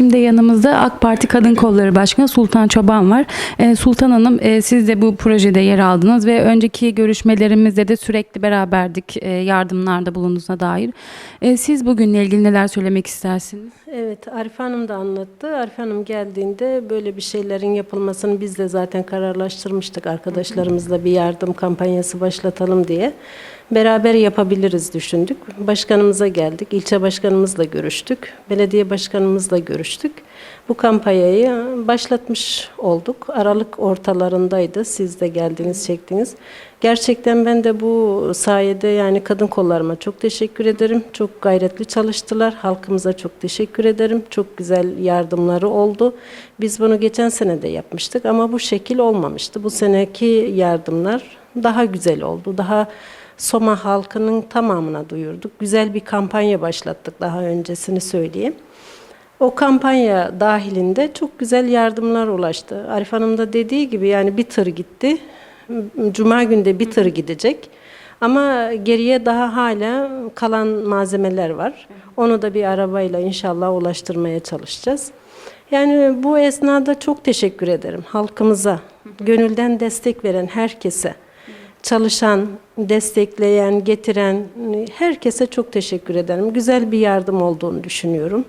şimdi yanımızda AK Parti Kadın Kolları Başkanı Sultan Çoban var. E, Sultan Hanım e, siz de bu projede yer aldınız ve önceki görüşmelerimizde de sürekli beraberdik e, yardımlarda bulunduğuna dair. Siz bugünle ilgili neler söylemek istersiniz? Evet, Arif Hanım da anlattı. Arif Hanım geldiğinde böyle bir şeylerin yapılmasını biz de zaten kararlaştırmıştık arkadaşlarımızla bir yardım kampanyası başlatalım diye. Beraber yapabiliriz düşündük. Başkanımıza geldik, ilçe başkanımızla görüştük, belediye başkanımızla görüştük. Bu kampanyayı başlatmış olduk. Aralık ortalarındaydı. Siz de geldiniz, çektiniz. Gerçekten ben de bu sayede yani kadın kollarıma çok teşekkür ederim. Çok gayretli çalıştılar. Halkımıza çok teşekkür ederim. Çok güzel yardımları oldu. Biz bunu geçen sene de yapmıştık ama bu şekil olmamıştı. Bu seneki yardımlar daha güzel oldu. Daha Soma halkının tamamına duyurduk. Güzel bir kampanya başlattık daha öncesini söyleyeyim. O kampanya dahilinde çok güzel yardımlar ulaştı. Arif Hanım da dediği gibi yani bir tır gitti. Cuma günde bir tır gidecek. Ama geriye daha hala kalan malzemeler var. Onu da bir arabayla inşallah ulaştırmaya çalışacağız. Yani bu esnada çok teşekkür ederim halkımıza, gönülden destek veren herkese, çalışan, destekleyen, getiren herkese çok teşekkür ederim. Güzel bir yardım olduğunu düşünüyorum.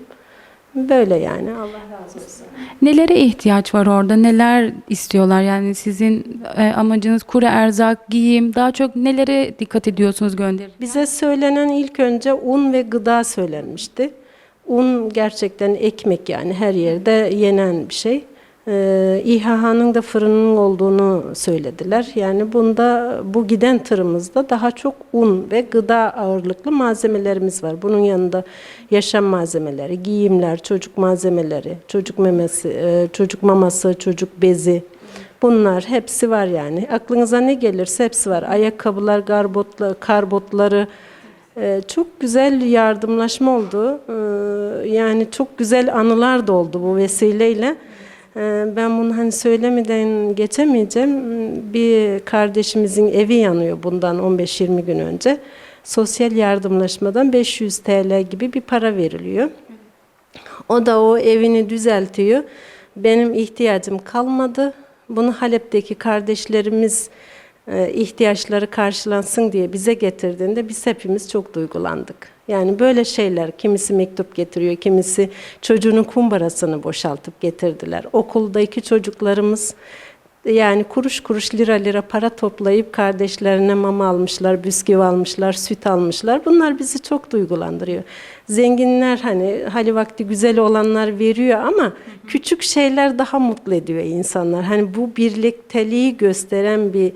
Böyle yani Allah razı olsun. Nelere ihtiyaç var orada? Neler istiyorlar? Yani sizin e, amacınız kuru erzak, giyim, daha çok nelere dikkat ediyorsunuz gönderir? Bize söylenen ilk önce un ve gıda söylenmişti. Un gerçekten ekmek yani her yerde yenen bir şey. Ee, İHH'nın da fırının olduğunu söylediler. Yani bunda bu giden tırımızda daha çok un ve gıda ağırlıklı malzemelerimiz var. Bunun yanında yaşam malzemeleri, giyimler, çocuk malzemeleri, çocuk memesi, e, çocuk maması, çocuk bezi, Bunlar hepsi var yani. Aklınıza ne gelirse hepsi var. Ayakkabılar, garbotla, karbotları. Ee, çok güzel yardımlaşma oldu. Ee, yani çok güzel anılar da oldu bu vesileyle. Ee, ben bunu hani söylemeden geçemeyeceğim. Bir kardeşimizin evi yanıyor bundan 15-20 gün önce. Sosyal yardımlaşmadan 500 TL gibi bir para veriliyor. O da o evini düzeltiyor. Benim ihtiyacım kalmadı. Bunu Halep'teki kardeşlerimiz ihtiyaçları karşılansın diye bize getirdiğinde biz hepimiz çok duygulandık. Yani böyle şeyler, kimisi mektup getiriyor, kimisi çocuğunun kumbarasını boşaltıp getirdiler. Okuldaki çocuklarımız yani kuruş kuruş lira lira para toplayıp kardeşlerine mama almışlar, bisküvi almışlar, süt almışlar. Bunlar bizi çok duygulandırıyor. Zenginler hani hali vakti güzel olanlar veriyor ama küçük şeyler daha mutlu ediyor insanlar. Hani bu birlikteliği gösteren bir e,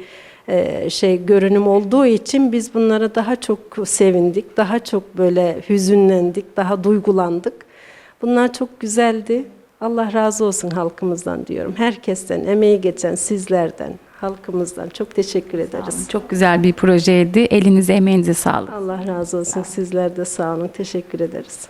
şey görünüm olduğu için biz bunlara daha çok sevindik, daha çok böyle hüzünlendik, daha duygulandık. Bunlar çok güzeldi. Allah razı olsun halkımızdan diyorum. Herkesten, emeği geçen sizlerden, halkımızdan çok teşekkür ederiz. Çok güzel bir projeydi. Elinize, emeğinize sağlık. Allah razı olsun. Sizler de sağ olun. Teşekkür ederiz.